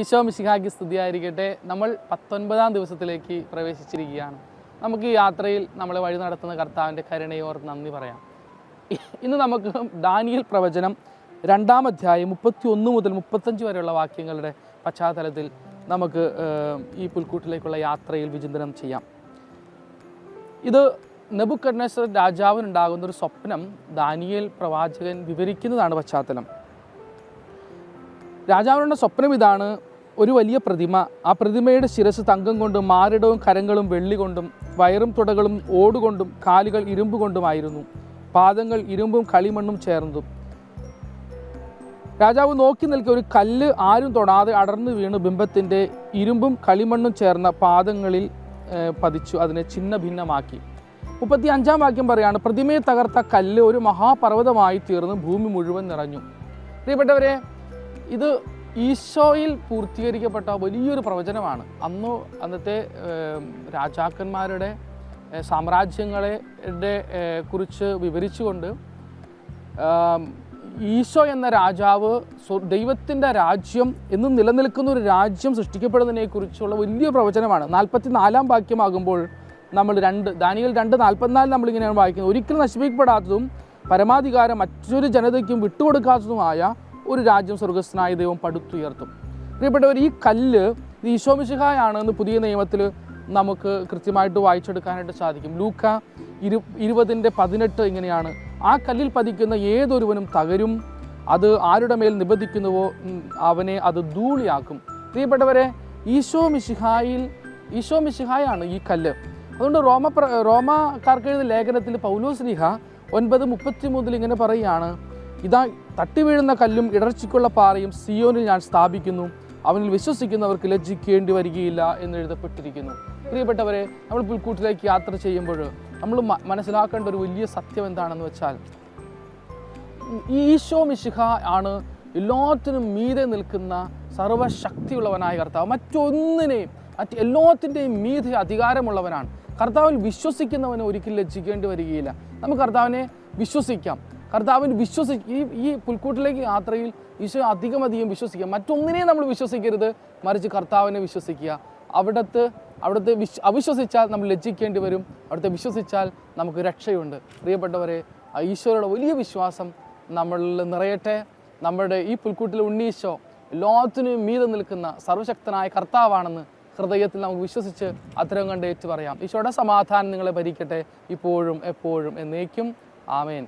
ഈശോ മിശിഹാക്കി സ്തുതിയായിരിക്കട്ടെ. നമ്മൾ പത്തൊൻപതാം ദിവസത്തിലേക്ക് പ്രവേശിച്ചിരിക്കുകയാണ്. നമുക്ക് ഈ യാത്രയിൽ നമ്മളെ വഴി നടത്തുന്ന കർത്താവിന്റെ കരുണയോർ നന്ദി പറയാം. ഇന്ന് നമുക്ക് ദാനിയൽ പ്രവചനം രണ്ടാം അധ്യായം മുപ്പത്തി ഒന്ന് മുതൽ മുപ്പത്തഞ്ച് വരെയുള്ള വാക്യങ്ങളുടെ പശ്ചാത്തലത്തിൽ നമുക്ക് ഈ പുൽക്കൂട്ടിലേക്കുള്ള യാത്രയിൽ വിചിന്തനം ചെയ്യാം. ഇത് നെബുക്കഡ്നേശ്വർ രാജാവിനുണ്ടാകുന്ന ഒരു സ്വപ്നം ദാനിയൽ പ്രവാചകൻ വിവരിക്കുന്നതാണ് പശ്ചാത്തലം. രാജാവിനുള്ള സ്വപ്നം ഇതാണ് ഒരു വലിയ പ്രതിമ. ആ പ്രതിമയുടെ ശിരസ് തങ്കം കൊണ്ടും മാറിടവും കരങ്ങളും വെള്ളി കൊണ്ടും വയറും തുടകളും ഓടുകൊണ്ടും കാലുകൾ ഇരുമ്പ് കൊണ്ടുമായിരുന്നു. പാദങ്ങൾ ഇരുമ്പും കളിമണ്ണും ചേർന്നതും. രാജാവ് നോക്കി നിൽക്കെ ഒരു കല്ല് ആരും തൊടാതെ അടർന്നു വീണ് ബിംബത്തിന്റെ ഇരുമ്പും കളിമണ്ണും ചേർന്ന പാദങ്ങളിൽ പതിച്ചു. അതിനെ ഛിന്ന ഭിന്നമാക്കി മുപ്പത്തി അഞ്ചാം വാക്യം പറയാണ് പ്രതിമയെ തകർത്ത കല്ല് ഒരു മഹാപർവതമായി തീർന്ന് ഭൂമി മുഴുവൻ നിറഞ്ഞു. പ്രിയപ്പെട്ടവരെ ഇത് ഈശോയിൽ പൂർത്തീകരിക്കപ്പെട്ട വലിയൊരു പ്രവചനമാണ്. അന്ന് അന്നത്തെ രാജാക്കന്മാരുടെ സാമ്രാജ്യങ്ങളെ കുറിച്ച് വിവരിച്ചുകൊണ്ട് ഈശോ എന്ന രാജാവ് ദൈവത്തിന്റെ രാജ്യം എന്നും നിലനിൽക്കുന്ന ഒരു രാജ്യം സൃഷ്ടിക്കപ്പെടുന്നതിനെ കുറിച്ചുള്ള വലിയ പ്രവചനമാണ്. നാൽപ്പത്തി നാലാം വാക്യമാകുമ്പോൾ നമ്മൾ രണ്ട് ദാനികൾ രണ്ട് നാൽപ്പത്തിനാല് നമ്മളിങ്ങനെയാണ് വായിക്കുന്നത്. ഒരിക്കലും നശിപ്പിക്കപ്പെടാത്തതും പരമാധികാരം മറ്റൊരു ജനതയ്ക്കും വിട്ടുകൊടുക്കാത്തതുമായ ഒരു രാജ്യം സ്വർഗസ്നായ ദൈവം പടുത്തുയർത്തും. പ്രിയപ്പെട്ടവർ ഈ കല്ല് ഈശോമിശിഹായാണ് എന്ന് പുതിയ നിയമത്തിൽ നമുക്ക് കൃത്യമായിട്ട് വായിച്ചെടുക്കാനായിട്ട് സാധിക്കും. ലൂക്ക ഇരു ഇരുപതിന്റെ പതിനെട്ട് ഇങ്ങനെയാണ്. ആ കല്ലിൽ പതിക്കുന്ന ഏതൊരുവനും തകരും അത് ആരുടെ മേൽ നിബന്ധിക്കുന്നുവോ അവനെ അത് ധൂളിയാക്കും. പ്രിയപ്പെട്ടവരെ ഈശോ മിശിഹായിൽ ഈശോ മിശിഹായാണ് ഈ കല്ല്. അതുകൊണ്ട് റോമ റോമക്കാർക്ക് എഴുതിയ ലേഖനത്തിൽ പൗലോസ്ലിഹ ഒൻപത് മുപ്പത്തി മൂന്നിൽ ഇങ്ങനെ പറയുകയാണ് ഇതാ തട്ടി വീഴുന്ന കല്ലും ഇടർച്ചയ്ക്കുള്ള പാറയും സിയോനിൽ ഞാൻ സ്ഥാപിക്കുന്നു. അവനിൽ വിശ്വസിക്കുന്നവർക്ക് ലജ്ജിക്കേണ്ടി വരികയില്ല എന്ന് എഴുതപ്പെട്ടിരിക്കുന്നു. പ്രിയപ്പെട്ടവരെ നമ്മൾ പുൽക്കൂട്ടിലേക്ക് യാത്ര ചെയ്യുമ്പോൾ നമ്മൾ മനസ്സിലാക്കേണ്ട ഒരു വലിയ സത്യം എന്താണെന്ന് വെച്ചാൽ ഈശോ മിശിഹ ആണ് എല്ലാത്തിനും മീതെ നിൽക്കുന്ന സർവശക്തിയുള്ളവനായ കർത്താവ്. മറ്റൊന്നിനെയും മറ്റ് എല്ലാത്തിന്റെയും മീതെ അധികാരമുള്ളവനാണ്. കർത്താവിൽ വിശ്വസിക്കുന്നവനെ ഒരിക്കലും ലജ്ജിക്കേണ്ടി വരികയില്ല. നമുക്ക് കർത്താവിനെ വിശ്വസിക്കാം. കർത്താവിന് വിശ്വസി ഈ ഈ പുൽക്കൂട്ടിലേക്ക് യാത്രയിൽ ഈശോ അധികം അധികം വിശ്വസിക്കുക. മറ്റൊന്നിനെയും നമ്മൾ വിശ്വസിക്കരുത് മറിച്ച് കർത്താവിനെ വിശ്വസിക്കുക. അവിടത്ത് അവിടുത്തെ വിശ്വ അവിശ്വസിച്ചാൽ നമ്മൾ ലജ്ജിക്കേണ്ടി വരും. അവിടുത്തെ വിശ്വസിച്ചാൽ നമുക്ക് രക്ഷയുണ്ട്. പ്രിയപ്പെട്ടവരെ ഈശോയുടെ വലിയ വിശ്വാസം നമ്മളിൽ നിറയട്ടെ. നമ്മുടെ ഈ പുൽക്കൂട്ടിൽ ഉണ്ണീശോ ലോകത്തിനും മീതെ നിൽക്കുന്ന സർവശക്തനായ കർത്താവാണെന്ന് ഹൃദയത്തിൽ നമുക്ക് വിശ്വസിച്ച് അത്തരം കണ്ട് ഏറ്റു പറയാം ഈശോയുടെ സമാധാനം നിങ്ങളെ ഭരിക്കട്ടെ ഇപ്പോഴും എപ്പോഴും എന്നേക്കും. ആമേൻ.